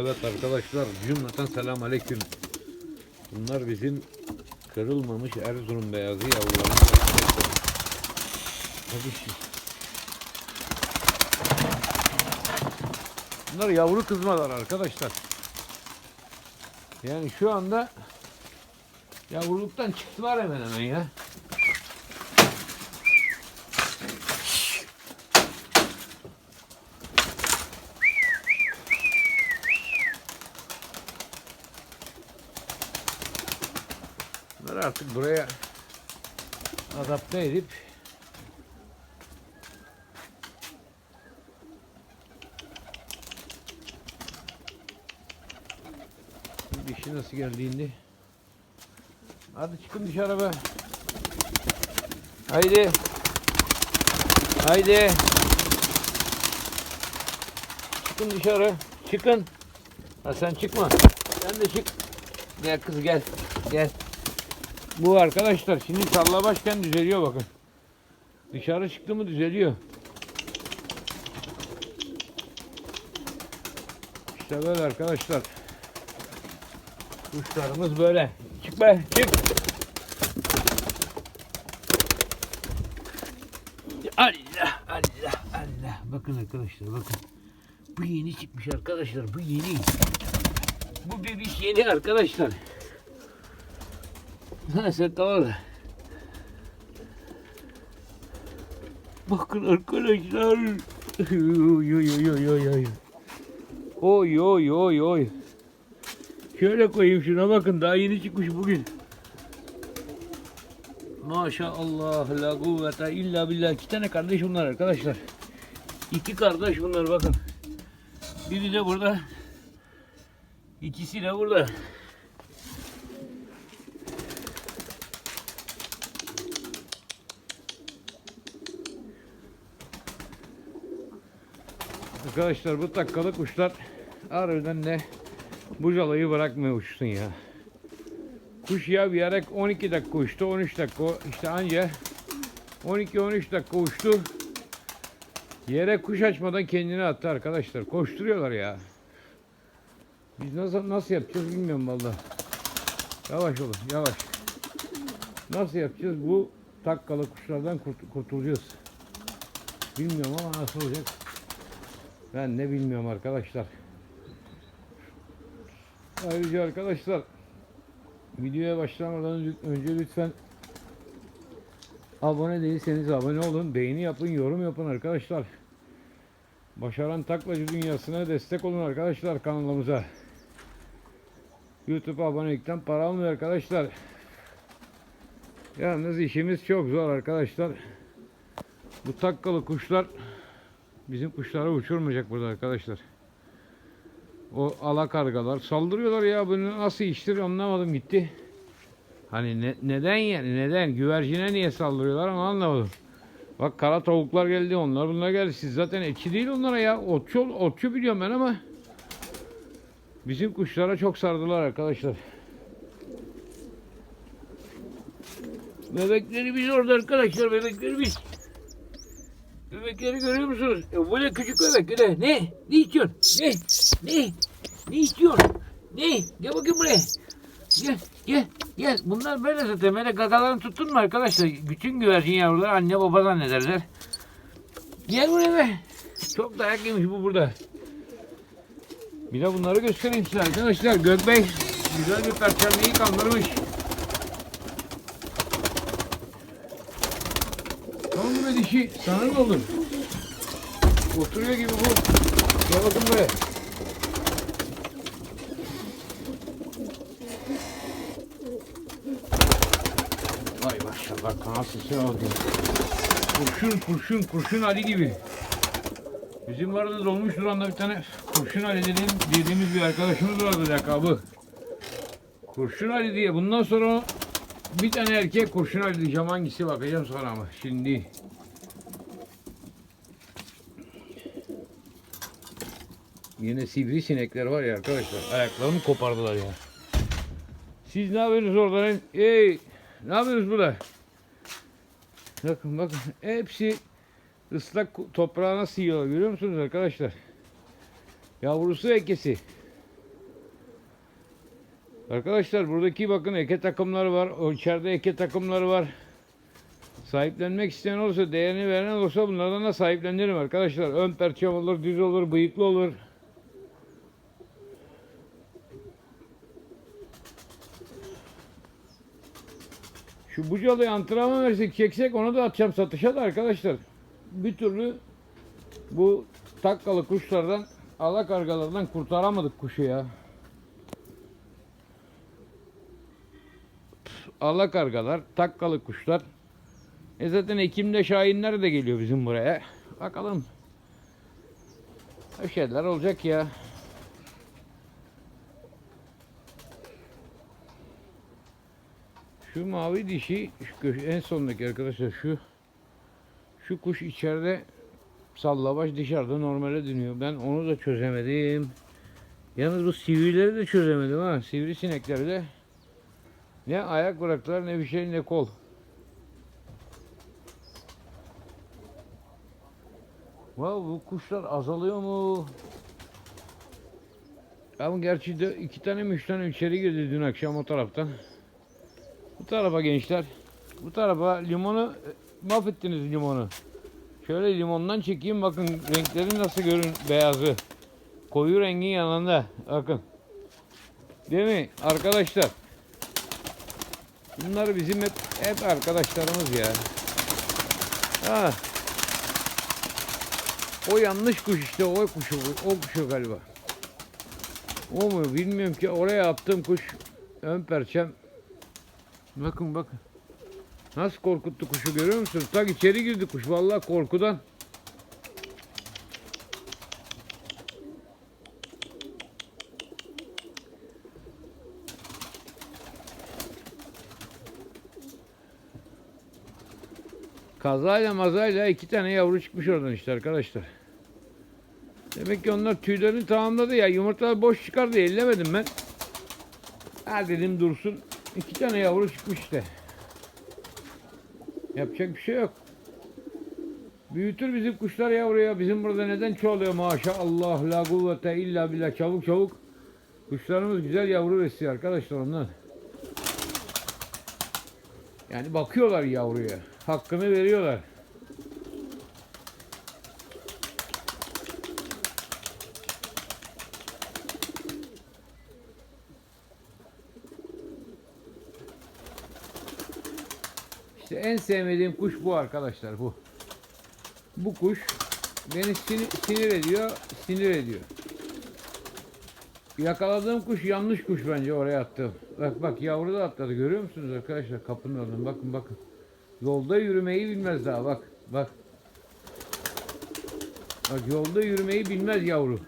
Evet arkadaşlar cümleten selam aleyküm. Bunlar bizim kırılmamış Erzurum beyazı yavrularımız. Bunlar yavru kızmalar arkadaşlar. Yani şu anda yavruluktan çıktılar hemen hemen ya. Bunları artık buraya adapte edip dişi nasıl geldiğinde hadi çıkın dışarı be. Haydi. Haydi. Çıkın dışarı. Çıkın. Ha sen çıkma. Sen de çık. Gel kız gel. Gel bu arkadaşlar şimdi salla başken düzeliyor bakın. Dışarı çıktı mı düzeliyor. İşte böyle arkadaşlar. Kuşlarımız böyle. Çık be çık. Allah Allah Allah. Bakın arkadaşlar bakın. Bu yeni çıkmış arkadaşlar. Bu yeni. Bu bebiş yeni arkadaşlar. Neyse doğru. Bakın arkadaşlar. Oy oy oy oy oy oy. Oy oy oy oy. Şöyle koyayım şuna bakın daha yeni çıkmış bugün. Maşallah la kuvvete illa billah. İki tane kardeş bunlar arkadaşlar. İki kardeş bunlar bakın. Biri de burada. İkisi de burada. Arkadaşlar bu takkalı kuşlar harbiden de bucalayı bırakmıyor uçsun ya. Kuş ya bir yere 12 dakika uçtu, 13 dakika işte anca 12-13 dakika uçtu. Yere kuş açmadan kendini attı arkadaşlar. Koşturuyorlar ya. Biz nasıl nasıl yapacağız bilmiyorum vallahi. Yavaş olun, yavaş. Nasıl yapacağız? Bu takkalı kuşlardan kurt- kurtulacağız. Bilmiyorum ama nasıl olacak? Ben ne bilmiyorum arkadaşlar. Ayrıca arkadaşlar videoya başlamadan önce lütfen abone değilseniz abone olun. Beğeni yapın, yorum yapın arkadaşlar. Başaran taklacı dünyasına destek olun arkadaşlar kanalımıza. YouTube abonelikten para almıyor arkadaşlar. Yalnız işimiz çok zor arkadaşlar. Bu takkalı kuşlar Bizim kuşları uçurmayacak burada arkadaşlar. O alakargalar saldırıyorlar ya bunu nasıl iştir anlamadım gitti. Hani ne- neden yani neden güvercine niye saldırıyorlar ama anlamadım. Bak kara tavuklar geldi onlar bunlar geldi. Siz zaten etçi değil onlara ya. Otçu, otçu biliyorum ben ama bizim kuşlara çok sardılar arkadaşlar. Bebeklerimiz orada arkadaşlar bebeklerimiz. Bebekleri görüyor musunuz? E, bu ne küçük bebek ne? Ne? Ne istiyorsun? Ne? Ne? Ne istiyorsun? Ne? Gel bakayım buraya. Gel, gel, gel. Bunlar böyle zaten. Böyle gagalarını tuttun mu arkadaşlar? Bütün güvercin yavruları anne baba zannederler. Gel buraya be. Çok dayak yemiş bu burada. Bir de bunları göstereyim size arkadaşlar. Gökbey güzel bir perçemleyi kandırmış. Tamam mı be dişi? Sana ne olur? Oturuyor gibi bu. Bakın buraya. Vay maşallah kanal sesi oldu. Kurşun kurşun kurşun Ali gibi. Bizim vardı dolmuş duranda bir tane kurşun Ali dediğim, dediğimiz bir arkadaşımız vardı lakabı. Kurşun Ali diye. Bundan sonra bir tane erkek kurşun Ali diyeceğim hangisi bakacağım sonra ama. Şimdi Yine sivrisinekler var ya arkadaşlar. Ayaklarımı kopardılar ya. Siz ne yapıyorsunuz orada? Ey, ne yapıyorsunuz burada? Bakın bakın. Hepsi ıslak toprağa nasıl yiyorlar görüyor musunuz arkadaşlar? Yavrusu ekesi. Arkadaşlar buradaki bakın eke takımları var. O içeride eke takımları var. Sahiplenmek isteyen olursa, değerini veren olursa bunlardan da sahiplenirim arkadaşlar. Ön perçem olur, düz olur, bıyıklı olur. Şu bucalıyı antrenman versek, çeksek onu da atacağım satışa da arkadaşlar. Bir türlü bu takkalı kuşlardan, alakargalardan kurtaramadık kuşu ya. Alakargalar, takkalı kuşlar. E zaten Ekim'de şahinler de geliyor bizim buraya. Bakalım. Bir şeyler olacak ya. Şu mavi dişi şu en sondaki arkadaşlar şu şu kuş içeride sallabaş dışarıda normale dönüyor. Ben onu da çözemedim. Yalnız bu sivrileri de çözemedim ha. Sivrisinekleri de ne ayak bıraktılar ne bir şey ne kol. Vav bu kuşlar azalıyor mu? Ama gerçi de iki tane mi üç tane içeri girdi dün akşam o taraftan. Bu tarafa gençler. Bu tarafa limonu e, mahvettiniz limonu. Şöyle limondan çekeyim bakın renkleri nasıl görün beyazı. Koyu rengin yanında bakın. Değil mi arkadaşlar? Bunlar bizim hep, hep arkadaşlarımız ya. Ha. O yanlış kuş işte o kuşu o kuşu galiba. O mu bilmiyorum ki oraya attığım kuş ön perçem. Bakın bakın. Nasıl korkuttu kuşu görüyor musunuz? Tak içeri girdi kuş vallahi korkudan. Kazayla mazayla iki tane yavru çıkmış oradan işte arkadaşlar. Demek ki onlar tüylerini tamamladı ya. Yumurtalar boş çıkardı ellemedim ben. Ha dedim dursun. İki tane yavru çıkmış işte. Yapacak bir şey yok. Büyütür bizim kuşlar yavruya. Bizim burada neden çoğalıyor maşallah la kuvvete illa billah çabuk çabuk. Kuşlarımız güzel yavru besliyor arkadaşlar ondan. Yani bakıyorlar yavruya. Hakkını veriyorlar. İşte en sevmediğim kuş bu arkadaşlar bu. Bu kuş beni sinir, ediyor, sinir ediyor. Yakaladığım kuş yanlış kuş bence oraya attım. Bak bak yavru da atladı görüyor musunuz arkadaşlar kapının oradan bakın bakın. Yolda yürümeyi bilmez daha bak bak. Bak yolda yürümeyi bilmez yavru.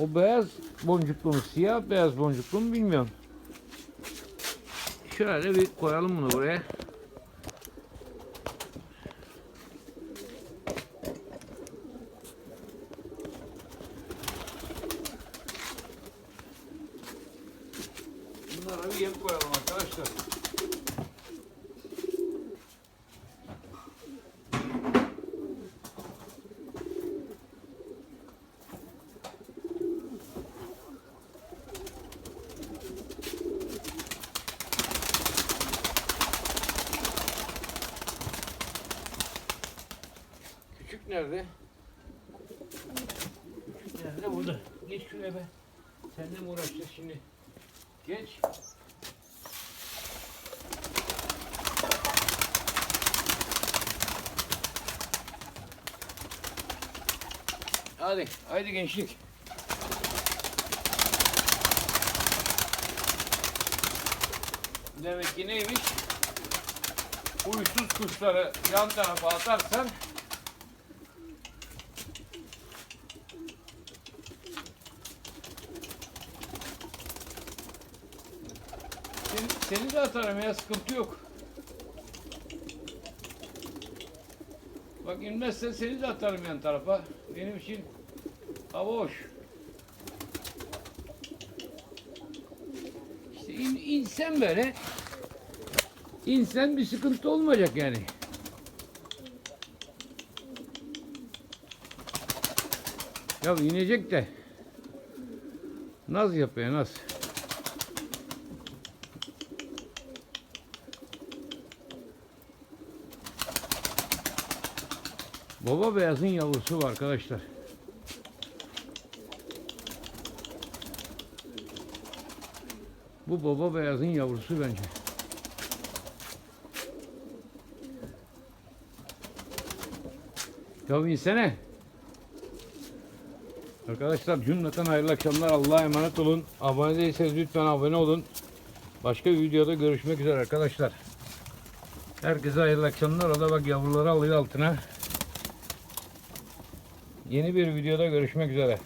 O beyaz boncuklu mu siyah beyaz boncuklu mu bilmiyorum. Şöyle bir koyalım bunu buraya. Bunlara bir yem koyalım arkadaşlar. Nerede? Nerede? Burada. Geç şuraya be. Seninle mi uğraşacağız şimdi? Geç. Hadi, haydi gençlik. Demek ki neymiş? Uysuz kuşları yan tarafa atarsan seni, de atarım ya sıkıntı yok. Bak inmezsen seni de atarım yan tarafa. Benim için hava hoş. İşte in, insen böyle insen bir sıkıntı olmayacak yani. Ya inecek de naz yapıyor naz. Baba beyazın yavrusu var arkadaşlar. Bu baba beyazın yavrusu bence. Ya insene. Arkadaşlar cümleten hayırlı akşamlar. Allah'a emanet olun. Abone değilseniz lütfen abone olun. Başka bir videoda görüşmek üzere arkadaşlar. Herkese hayırlı akşamlar. O da bak yavruları alıyor altına. Yeni bir videoda görüşmek üzere.